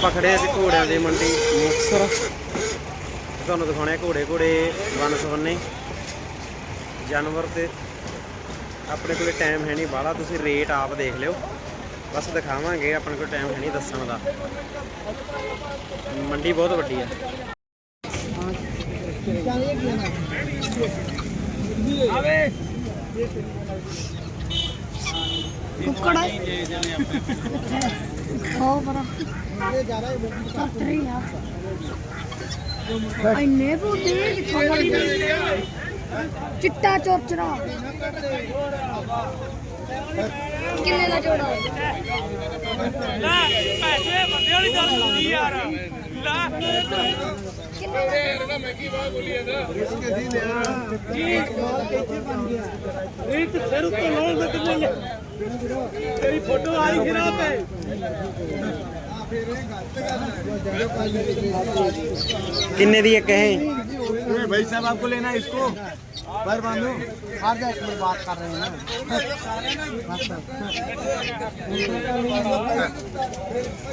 ਆਪਾਂ ਖੜੇ ਸੀ ਘੋੜਿਆਂ ਦੀ ਮੰਡੀ। ਮੁਕਤਸਰ। ਤੁਹਾਨੂੰ ਦਿਖਾਉਣੇ ਆ ਘੋੜੇ ਘੋੜੇ ਵਨ ਸਵੰਨੇ। ਜਾਨਵਰ ਤੇ ਆਪਣੇ ਕੋਲੇ ਟਾਈਮ ਹੈ ਨਹੀਂ ਬਾਹਲਾ ਤੁਸੀਂ ਰੇਟ ਆਪ ਦੇਖ ਲਿਓ। ਬਸ ਦਿਖਾਵਾਂਗੇ ਆਪਣੇ ਕੋਲ ਟਾਈਮ ਹੈ ਨਹੀਂ ਦੱਸਣ ਦਾ। ਮੰਡੀ ਬਹੁਤ ਵੱਡੀ ਹੈ। ਕੁੱਕੜ ਖਾਓ ਬੜਾ। ਸੱਤਰੀ ਆ। ਇੰਨੇ ਬੁੱਢੇ ਕਿੱਥੋਂ ਬੜੀ ਚਿੱਟਾ ਚੋਚਰਾ। ਕਿੰਨੇ ਦਾ ਜੋੜਾ ਪੈਸੇ ਬੰਦੇ ਵਾਲੀ ਗੱਲ ਹੁੰਦੀ ਯਾਰ ਇਹ ਤੇ ਸਿਰ ਉੱਤੇ ਲਾਉਣ ਦੇ ਤੇ ਤੇਰੀ ਫੋਟੋ ਆ ਰਹੀ ਜਨਾਬ ਤੇ ਕਿੰਨੇ ਦੀ ਇੱਕ ਇਹ भाई साहब आपको लेना है इसको पर बांधो बात कर रहे हैं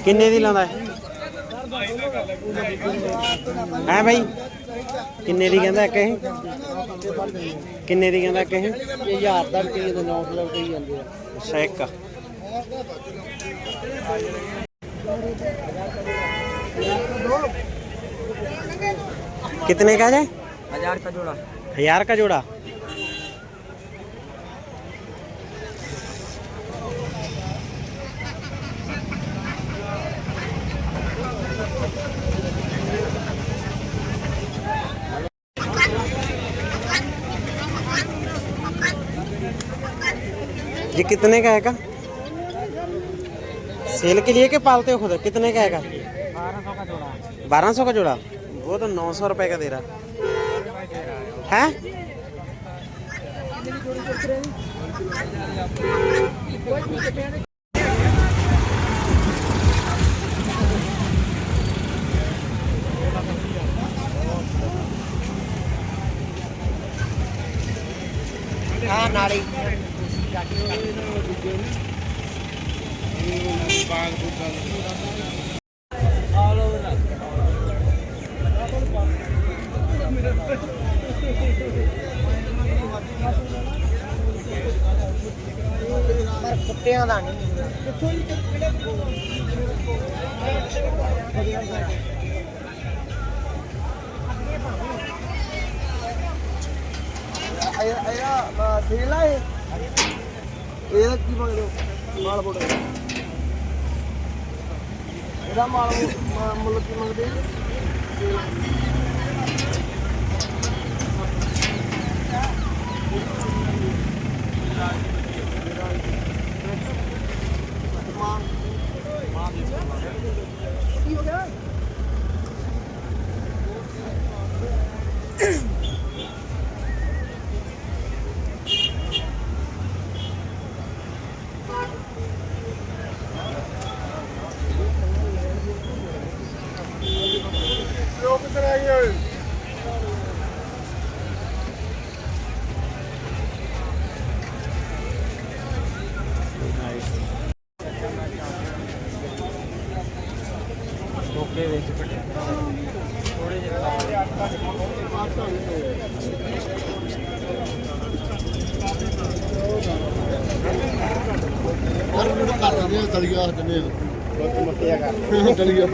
ਕਿੰਨੇ ਦੀ ਲਾਉਂਦਾ ਹੈ ਹੈ ਬਾਈ ਕਿੰਨੇ ਦੀ ਕਹਿੰਦਾ ਇੱਕ ਇਹ ਕਿੰਨੇ ਦੀ ਕਹਿੰਦਾ ਇੱਕ ਇਹ ਇਹ ਹਜ਼ਾਰ ਦਾ ਰੁਪਏ ਦੇ 900 ਰੁਪਏ ਜਾਂਦੇ ਆ ਅੱਛਾ ਇੱਕ कितने का है हजार का जोड़ा हजार का जोड़ा ये कितने का है का सेल के लिए के पालते हो खुद? कितने का है का बारह सौ का जोड़ा? वो तो नौ सौ रुपए का दे रहा। है? हाँ नाड़ी। ਪਰ ਕੁੱਤਿਆਂ ਦਾ ਨਹੀਂ ਇਹਦਾ ਸੇਲ ਆ ਇਹ ਇਹਦਾ ਕੀ ਮੰਗਦੇ ਹੋ ਮਾਲ ਬੋੜਾ ਇਹਦਾ ਮਾਲ ਮ- ਮੁੱਲ ਕੀ ਮੰਗਦੇ ਜੀ? ਓਕੇ ਵਿੱਚ ਥੋੜੇ ਕਰ ਰਹੇ ਤਲੀਆ ਜਨੇ ਬਹੁਤ ਮੱਤਿਆ ਕਰ ਤਲੀਆ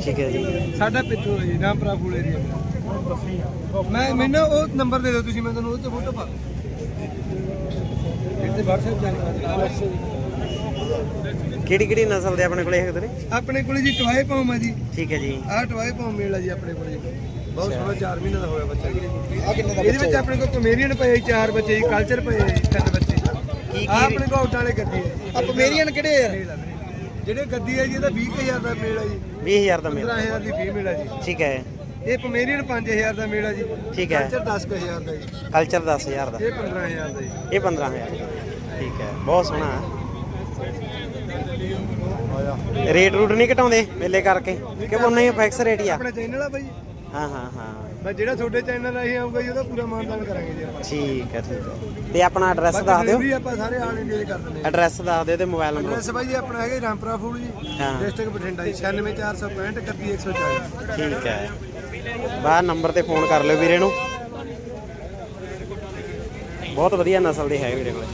ਠੀਕ ਹੈ ਜੀ। ਸਾਡਾ ਪਿੱਥੂ ਹੈ ਜੀ ਰਾਮਪੁਰਾ ਫੂਲ ਏਰੀਆ ਮੈਂ ਮੈਨੂੰ ਉਹ ਨੰਬਰ ਦੇ ਦਿਓ ਤੁਸੀਂ ਮੈਂ ਤੁਹਾਨੂੰ ਉਹ ਤੇ ਫੋਟੋ ਪਾ ਇੱਥੇ WhatsApp ਜਾਣਕਾਰੀ ਕਿਹੜੀ ਕਿਹੜੀ ਨਸਲ ਦੇ ਆਪਣੇ ਕੋਲੇ ਹੈਗੇ ਨੇ ਆਪਣੇ ਕੋਲੇ ਜੀ ਟਵਾਏ ਪਾਉਮ ਹੈ ਜੀ। ਠੀਕ ਹੈ ਜੀ। ਆਹ ਟਵਾਏ ਪਾਉਮ ਮੇਲ ਜੀ ਆਪਣੇ ਕੋਲੇ ਬਹੁਤ ਸੋਹਣਾ 4 ਮਹੀਨੇ ਦਾ ਹੋਇਆ ਬੱਚਾ ਜੀ। ਇਹਦੇ ਵਿੱਚ ਆਪਣੇ ਕੋਲ ਕਮੇਰੀਅਨ ਪਏ ਜੀ ਚਾਰ ਬੱਚੇ ਜੀ ਕਲਚਰ ਪਏ ਜੀ ਤਿੰਨ ਬੱਚੇ ਕੀ ਆਹ ਆਪਣੇ ਕੋਲ ਵਾਲੇ ਗੱਡੀ ਆ ਪਮੇਰੀਅਨ ਕਿਹੜੇ ਯਾਰ ਜਿਹੜੇ ਗੱਦੀ ਹੈ ਜੀ ਇਹਦਾ 20000 ਦਾ ਮੇਲ ਹੈ ਜੀ। 20000 ਦਾ ਮੇਲ। 15000 ਦੀ ਫੀਮੇਲ ਹੈ ਜੀ। ਠੀਕ ਹੈ। ਇਹ ਪਮੇਰੀਅਨ 5000 ਦਾ ਮੇਲ ਹੈ ਜੀ। ਠੀਕ ਹੈ। ਕਲਚਰ 10000 ਦਾ ਜੀ। ਕਲਚਰ 10000 ਦਾ। ਇਹ 15000 ਦਾ ਜੀ। ਇਹ 15000 ਠੀਕ ਹੈ। ਬਹੁਤ ਸੋਹਣਾ ਹੈ। ਰੇਟ ਰੂਟ ਨਹੀਂ ਘਟਾਉਂਦੇ ਮੇਲੇ ਕਰਕੇ? ਕਿ ਉਹਨਾਂ ਹੀ ਫਿਕਸ ਰੇਟ ਹੀ ਆ। ਆਪਣਾ ਚੈਨਲ ਆ ਬਾਈ। ਹਾਂ ਹਾਂ ਹਾਂ। ਬਸ ਜਿਹੜਾ ਤੁਹਾਡੇ ਚੈਨਲ ਰਾਹੀਂ ਆਊਗਾ ਜੀ ਉਹਦਾ ਪੂਰਾ ਮਾਨਦਾਨ ਕਰਾਂਗੇ ਜੀ ਆਪਾਂ। ਠੀਕ ਹੈ ਠੀਕ ਹੈ। ਤੇ ਆਪਣਾ ਐਡਰੈਸ ਦੱਸ ਦਿਓ। delivery ਆਪਾਂ ਸਾਰੇ ਆਲ ਇੰਡੀਆ 'ਚ ਕਰ ਦਿੰਦੇ ਹਾਂ। ਐਡਰੈਸ ਦੱਸ ਦਿਓ ਤੇ ਮੋਬਾਈਲ ਨੰਬਰ ਐਡਰੈਸ ਬਾਈ ਜੀ ਆਪਣਾ ਹੈਗਾ ਜੀ ਰਾਮਪੁਰਾ ਫੂਲ ਜੀ ਹਾਂ। ਡਿਸਟ੍ਰਿਕਟ ਬਠਿੰਡਾ ਜੀ 96465 31140 ਠੀਕ ਹੈ। ਬਾਹਰ ਨੰਬਰ ਤੇ ਫੋਨ ਕਰ ਲਿਓ ਵੀਰੇ ਨੂੰ। ਬਹੁਤ ਵਧੀਆ ਨਸਲ ਦੇ ਹੈ ਵੀਰੇ ਕੋਲ।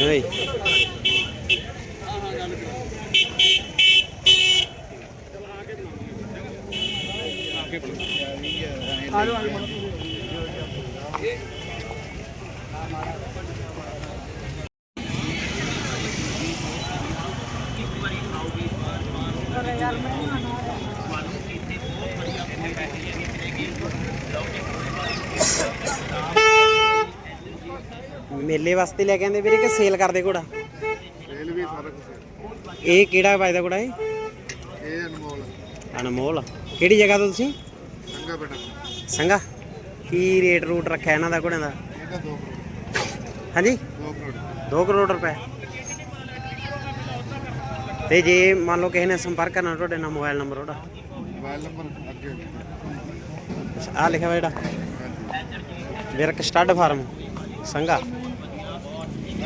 ਆਉਂਦੇ ਭਾਈ ਮੇਲੇ ਵਾਸਤੇ ਲੈ ਕੇ ਆਂਦੇ ਵੀਰੇ ਕਿ ਸੇਲ ਕਰਦੇ ਘੋੜਾ? ਸੇਲ ਵੀ ਸਾਰਾ ਕੁਝ ਇਹ ਕਿਹੜਾ ਵੱਜਦਾ ਘੋੜਾ ਇਹ? ਇਹ ਅਨਮੋਲ ਅਨਮੋਲ ਕਿਹੜੀ ਜਗ੍ਹਾ ਤੋਂ ਤੁਸੀਂ? ਚੰਗਾ ਬੇਟਾ ਸੰਗਾ? ਕੀ ਰੇਟ ਰੂਟ ਰੱਖਿਆ ਇਹਨਾਂ ਦਾ ਘੋੜਿਆਂ ਦਾ? ਇਹਦਾ 2 ਕਰੋੜ। ਹਾਂਜੀ? 2 ਕਰੋੜ। 2 ਕਰੋੜ ਰੁਪਏ। ਤੇ ਜੇ ਮੰਨ ਲਓ ਕਿਸੇ ਨੇ ਸੰਪਰਕ ਕਰਨਾ ਤੁਹਾਡੇ ਨਾਲ ਮੋਬਾਈਲ ਨੰਬਰ ਉਹਦਾ। ਮੋਬਾਈਲ ਨੰਬਰ ਅੱਗੇ ਆ ਲਿਖਿਆ ਹੋਇਆ ਜਿਹੜਾ। Virk stud farm Sanga.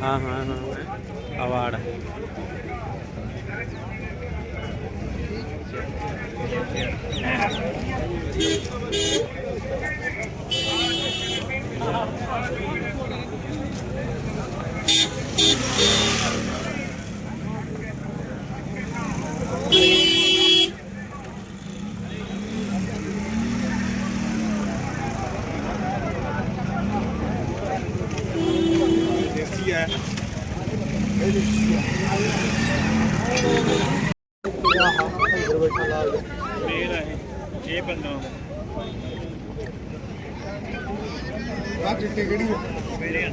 ਹਾਂ ਹਾਂ ਹਾਂ। ਅਵਾਰਡ ਦੇਸੀ ਹੈ ਮੇਲ ਹੈ ਇਹ ਬੰਦਾ ਆ। ਚਿੱਟੀ ਕਿਹੜੀ ਹੈ ਮੇਰੇ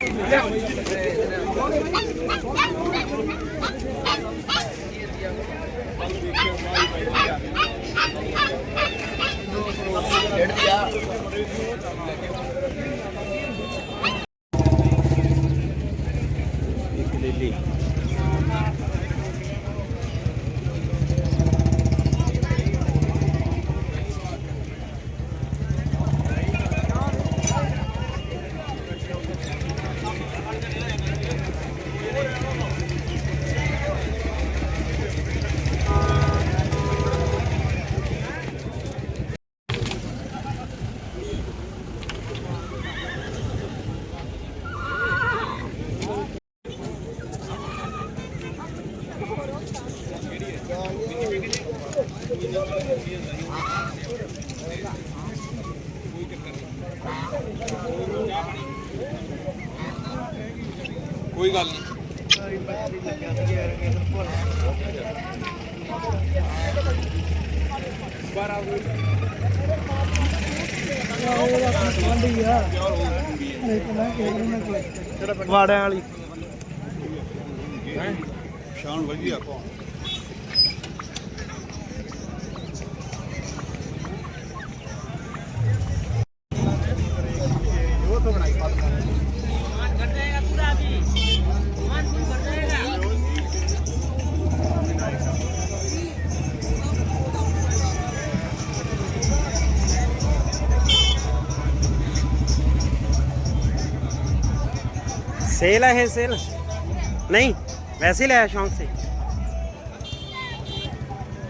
ਇੱਕ ਵਾੜਿਆਂ ਵਾਲੀ सेल है ये सेल नहीं वैसे ही लाया शौक से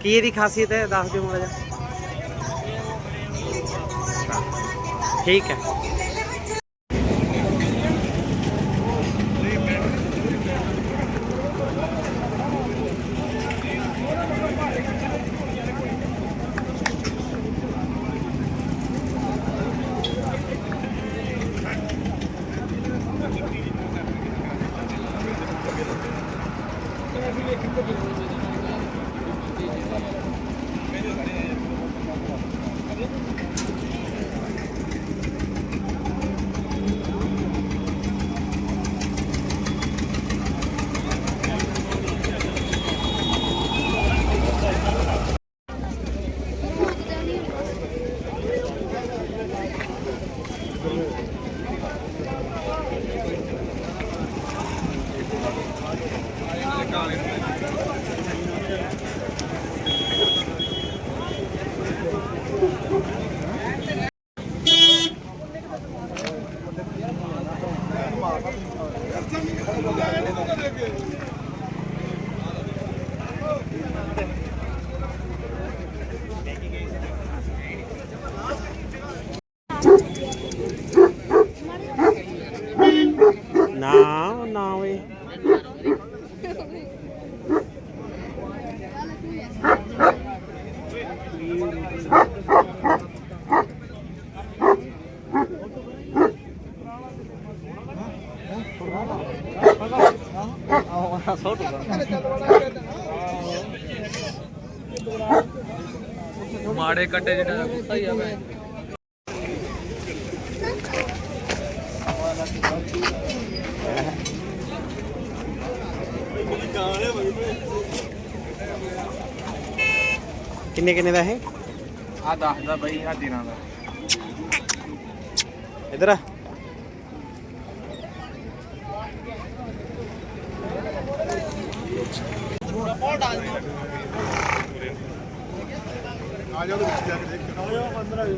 ਕੀ ਇਹਦੀ ਖਾਸੀਅਤ ਹੈ ਦੱਸ ਦਿਓ ਮਾੜਾ ਜਿਹਾ ਠੀਕ ਹੈ ਮਾੜੇ ਕੱਟੇ ਜਿਹੜਾ ਕੁੱਤਾ ਹੀ ਆ ਮੈਂ। ਕਿੰਨੇ ਕਿੰਨੇ ਦਾ ਇਹ? ਆ ਦੱਸਦਾ ਬਈ ਆ ਦਿਨਾਂ ਦਾ। ਇਧਰ ਆ। ਆ ਜਾ ਵਿੱਚ ਜਾ ਕੇ ਦੇਖ ਕੇ ਆਓ 15 ਆਇਓ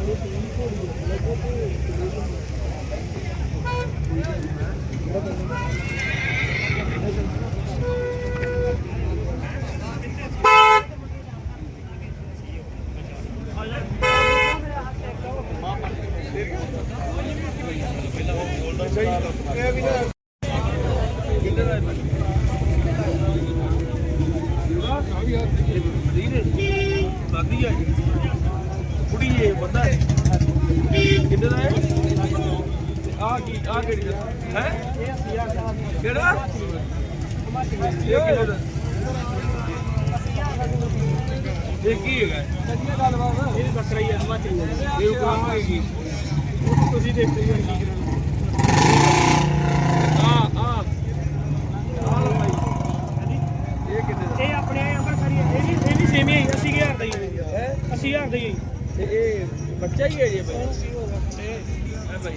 和平不远的。ਤੁਸੀਂ ਦੇਖਦੇ ਹੋ ਕੀ ਆ ਆ ਆ ਲਓ ਭਾਈ ਇਹ ਕਿੰਨੇ ਇਹ ਆਪਣੇ ਅੰਮ੍ਰਿਤਸਰੀ ਇਹ ਵੀ ਇਹ ਵੀ ਸੇਮ ਹੀ ਹੈ 80000 ਦਾ ਹੀ ਹੈ? 80000 ਦਾ ਹੀ ਹੈ ਤੇ ਇਹ ਬੱਚਾ ਹੀ ਹੈ ਜੀ ਭਾਈ ਹੈ ਭਾਈ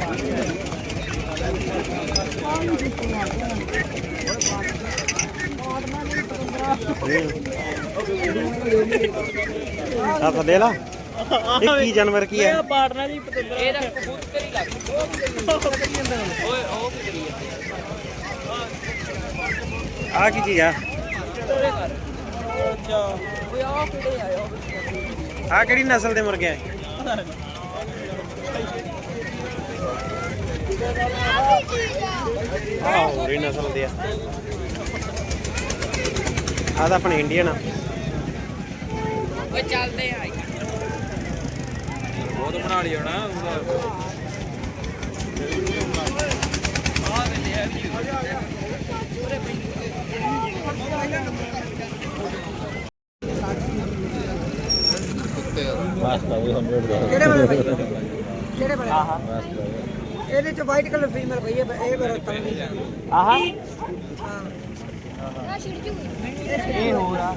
ਆ ਫਦੇ ਲਾ ਇਹ ਕੀ ਜਾਨਵਰ ਕੀ ਹੈ? ਪਾਰਟਨਰ ਜੀ ਪਤੰਦਰ। ਇਹਦਾ ਕਬੂਤਰ ਹੀ ਆ ਕੀ ਚੀਜ਼ ਆ? ਆ ਕਿਹੜੀ ਨਸਲ ਦੇ ਮੁਰਗੇ ਆ? ਆ ਹੋਰੀ ਨਸਲ ਦੇ ਆ। ਆ ਤਾਂ ਆਪਣੇ ਇੰਡੀਅਨ ਆ। ਬਹੁਤ ਬਣਾ ਲਈ ਹੋਣਾ ਉਹਦਾ ਕਿਹੜੇ ਵਾਲੇ ਭਾਈ ਕਿਹੜੇ ਵਾਲੇ? ਇਹਦੇ ਚ ਵਾਈਟ ਕਲਰ ਫੀਮੇਲ ਪਈ ਹੈ ਇਹ ਮੇਰਾ ਤੰਗੀ ਆਹਾ ਆ ਛਿੜ ਜੂ ਇਹ ਹੋ ਰਹਾ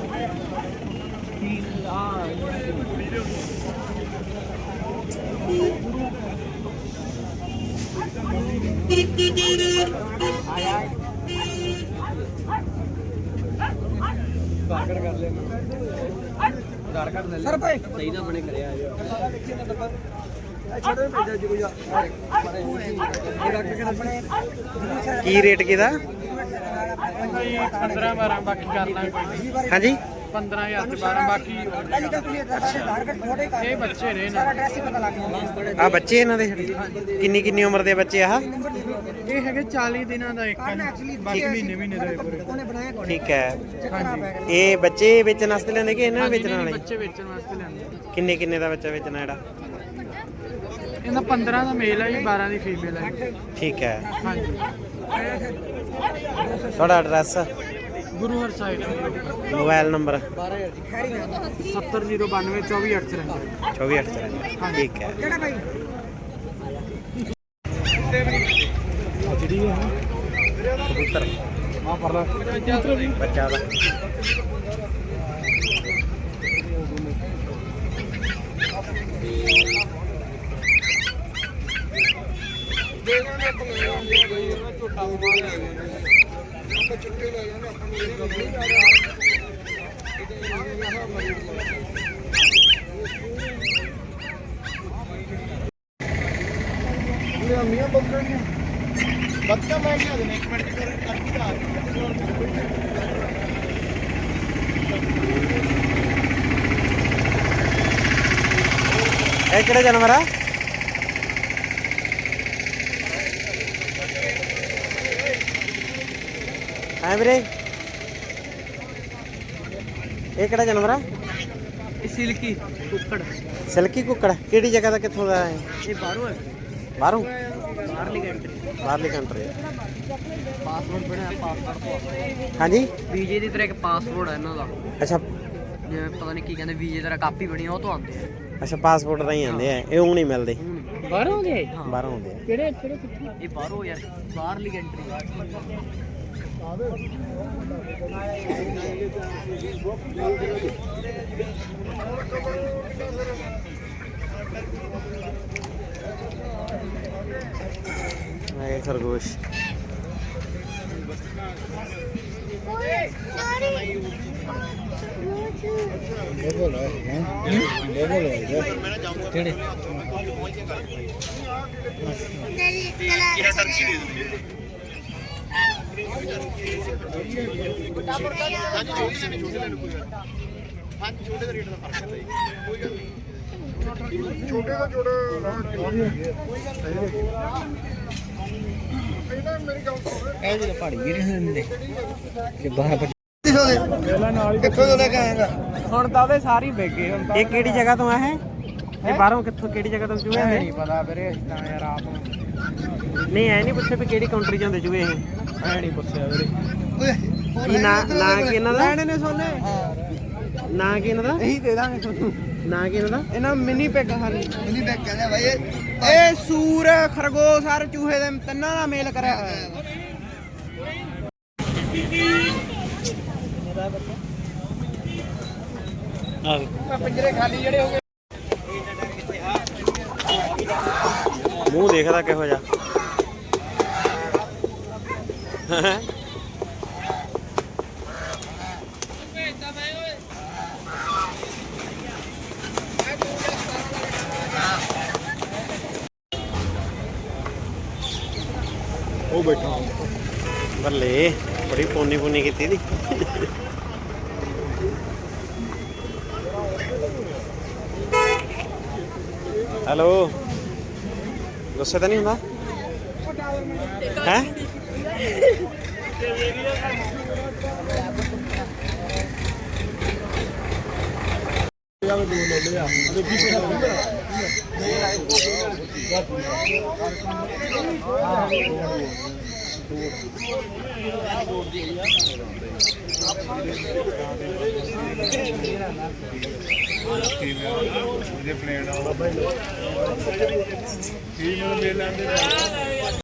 ਸਰ ਭਾਈ ਸਹੀ ਨਾ ਬਣੇ ਕਰਿਆ ਛੋਟੇ ਭੇਜਾ ਜੀ ਕੋਈ ਆ ਇਹ ਰੱਖ ਕੇ ਆਪਣੇ ਕੀ ਰੇਟ ਕਿਦਾ 15 12 ਬਾਕੀ ਕਰ ਲਾਂਗੇ ਕੋਈ ਹਾਂਜੀ? 15000 ਤੇ 12 ਬਾਕੀ ਇਹ ਬੱਚੇ ਨੇ ਨਾ ਆ ਬੱਚੇ ਇਹਨਾਂ ਦੇ? ਕਿੰਨੀ ਕਿੰਨੀ ਉਮਰ ਦੇ ਬੱਚੇ ਆ ਇਹ ਹੈਗੇ 40 ਦਿਨਾਂ ਦਾ ਇੱਕ ਬਾਕੀ ਮਹੀਨੇ ਮਹੀਨੇ ਦਾ ਹੈ ਪੂਰੇ। ਉਹਨੇ ਬਣਾਇਆ ਕੋਲ ਠੀਕ ਹੈ। ਇਹ ਬੱਚੇ ਵੇਚਣ ਵਾਸਤੇ ਲੈਂਦੇ ਕਿ ਇਹਨਾਂ ਨੂੰ ਵੇਚਣ ਵਾਲੇ? ਬੱਚੇ ਵੇਚਣ ਵਾਸਤੇ ਲੈਂਦੇ ਕਿੰਨੇ ਕਿੰਨੇ ਦਾ ਬੱਚਾ ਵੇਚਣਾ ਜਿਹੜਾ? ਇਹਦਾ 15 ਦਾ ਮੇਲ ਹੈ ਜੀ 12 ਦੀ ਫੀਮੇਲ ਹੈ ਠੀਕ ਹੈ। ਹਾਂਜੀ। ਤੁਹਾਡਾ address? Guru Har Sahai mobile number? 70092 24893 2483 ਠੀਕ ਹੈ। ਕਿਹੜਾ ਭਾਈ ਕਬੂਤਰ। ਆ ਪਰਲਾ। ਬੱਚਾ ਦਾ। ਮੀਆਂ ਬੱਕਰੀਆਂ ਬੱਕਾ ਮੈਂ ਕਿਹਾ ਦੇ ਇੱਕ ਮਿੰਟ ਕਰ ਕਰਦੀ ਆ ਇਹ ਕਿਹੜਾ ਜਾਨਵਰ ਆ ਹਾਂ ਵੀਰੇ? ਇਹ ਕਿਹੜਾ ਜਾਨਵਰ ਆ? ਸਿਲਕੀ ਕੁੱਕੜ। ਸਿਲਕੀ ਕੁੱਕੜ। ਕਿਹੜੀ ਜਗ੍ਹਾ ਦਾ ਕਿੱਥੋਂ ਦਾ ਹੈ ਇਹ? ਬਾਹਰੋਂ ਹੈ। ਬਾਹਰੋਂ? ਬਾਹਰਲੀ ਕੰਟਰੀ ਬਾਹਰਲੀ ਕੰਟਰੀ ਪਾਸਪੋਰਟ ਬਣਿਆ ਪਾਸਪੋਰਟ ਹਾਂਜੀ? ਵੀਜੇ ਦੀ ਤਰ੍ਹਾਂ ਇੱਕ ਪਾਸਪੋਰਟ ਹੈ ਇਹਨਾਂ ਦਾ। ਅੱਛਾ। ਜਿਵੇਂ ਪਤਾ ਨਹੀਂ ਕੀ ਕਹਿੰਦੇ ਵੀਜੇ ਤਰ੍ਹਾਂ ਕਾਪੀ ਬਣੀ ਉਹ ਤੋਂ ਆਉਂਦੇ ਆ। ਅੱਛਾ ਪਾਸਪੋਰਟ ਦਾ ਹੀ ਆਉਂਦੇ ਆ। ਇਹ ਉਹ ਨਹੀਂ ਮਿਲਦੇ। ਬਾਹਰੋਂ ਦੇ ਹਾਂ ਬਾਹਰੋਂ ਆਉਂਦੇ ਕਿਹੜੇ ਕਿਹੜੇ ਕਿੱਥੇ? ਇਹ ਬਾਹਰੋਂ ਯਾਰ ਬਾਹਰਲੀ ਕੰਟਰੀ ਇਹ ਖਰਗੋਸ਼ ਬੋਲ ਹੈ ਬੋਲ ਹੈ ਕਿਹੜੇ ਛੋਟੇ ਦਾ ਜੋੜਾ ਇਹਨਾਂ ਮੇਰੀ ਗੱਲ ਸੁਣ ਇਹ ਜਿਹੜੇ ਪਹਾੜੀ ਵੀਰੇ ਹੁੰਦੇ ਕਿ ਬਾਹਰ ਕਿੱਥੋਂ ਦਾ ਲੈ ਕੇ ਆਏਗਾ? ਹੁਣ ਤਾਂ ਉਹਦੇ ਸਾਰੀ ਵੇਗੇ ਹੁਣ ਇਹ ਕਿਹੜੀ ਜਗ੍ਹਾ ਤੋਂ ਆ ਇਹ? ਇਹ ਬਾਹਰੋਂ ਕਿੱਥੋਂ ਕਿਹੜੀ ਜਗ੍ਹਾ ਤੋਂ ਚੂਹੇ ਇਹ? ਨਹੀਂ ਪਤਾ ਵੀਰੇ ਅਸੀਂ ਤਾਂ ਯਾਰ ਆਪ ਨਹੀਂ ਐ ਨਹੀਂ ਪੁੱਛੇ ਵੀ ਕਿਹੜੀ ਕੰਟਰੀ ਹੁੰਦੇ ਚੂਹੇ ਇਹ? ਐ ਨਹੀਂ ਪੁੱਛਿਆ ਵੀਰੇ। ਕੀ ਨਾਂ ਨਾਂ ਕੀ ਇਹਨਾਂ ਦਾ? ਲੈਣੇ ਨੇ ਸੋਨੇ। ਨਾਂ ਕੀ ਇਹਨਾਂ ਦਾ? ਇਹੀ ਦੇ ਦਾਂਗੇ ਤੁਹਾਨੂੰ। ਨਾਂ ਕੀ ਇਹਨਾਂ ਦਾ? ਇਹਨਾਂ ਮਿੰਨੀ ਪੈਗ ਹਨ ਮਿਨੀ ਬੈਗ ਕਹਿੰਦੇ ਭਾਈ ਇਹ ਇਹ ਸੂਰ ਖਰਗੋਸ਼ ਹਰ ਚੂਹੇ ਦੇ ਤਿੰਨਾਂ ਦਾ ਮੇਲ ਕਰਿਆ ਹੋਇਆ ਹੈ। ਪਿੰਜਰੇ ਖਾਲੀ ਜਿਹੜੇ ਹੋ ਗਏ। ਮੂੰਹ ਦੇਖਦਾ ਕਿਹੋ ਜਿਹਾ। ਉਹ ਬੈਠਾ। ਬੱਲੇ ਬੜੀ ਪੋਨੀ ਪੋਨੀ ਕੀਤੀ ਦੀ। ਹੈਲੋ। ਗੁੱਸੇ ਤਾਂ ਨਹੀਂ ਹੁੰਦਾ ਹੈ ਇਹਦੇ ਪਲੇਨ ਆ ਕੀ ਮੈਨੂੰ ਮਿਲ ਲੈਂਦੇ